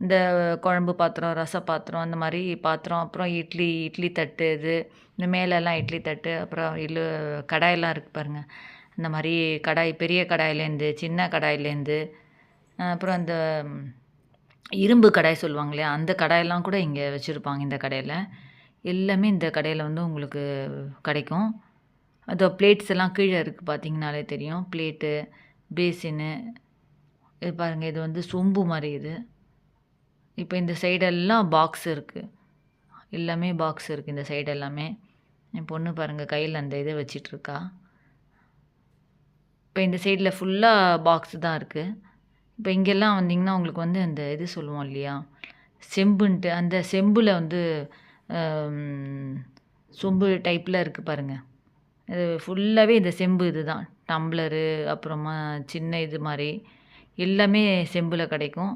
இந்த குழம்பு பாத்திரம் ரச பாத்திரம் அந்த மாதிரி பாத்திரம் அப்புறம் இட்லி இட்லி தட்டு இது இந்த மேலெல்லாம் இட்லி தட்டு அப்புறம் இல் கடாயெல்லாம் இருக்குது பாருங்கள் இந்த மாதிரி கடாய் பெரிய கடாயிலேருந்து சின்ன கடாயிலேருந்து அப்புறம் அந்த இரும்பு கடாய் சொல்லுவாங்க இல்லையா அந்த கடாயெல்லாம் கூட இங்கே வச்சுருப்பாங்க இந்த கடையில். எல்லாமே இந்த கடையில் வந்து உங்களுக்கு கிடைக்கும். அதோ பிளேட்ஸ் எல்லாம் கீழே இருக்குது பார்த்தீங்கனாலே தெரியும். பிளேட்டு பேசினு இது பாருங்கள் இது வந்து சொம்பு மாதிரி இது. இப்போ இந்த சைடெல்லாம் பாக்ஸ் இருக்குது எல்லாமே பாக்ஸ் இருக்குது இந்த சைடு எல்லாமே. என் பொண்ணு பாருங்கள் கையில் அந்த இதை வச்சிட்ருக்கா இப்போ இந்த சைடில் ஃபுல்லாக பாக்ஸ் தான் இருக்குது இப்போ இங்கெல்லாம் வந்தீங்கன்னா உங்களுக்கு வந்து அந்த இது சொல்லுவோம் இல்லையா? செம்புன்ட்டு அந்த செம்பில் வந்து சொம்பு டைப்பில் இருக்குது பாருங்கள் இது ஃபுல்லாகவே இந்த செம்பு இது தான் டம்ளரு அப்புறமா சின்ன இது மாதிரி. எல்லாமே செம்பில் கிடைக்கும்.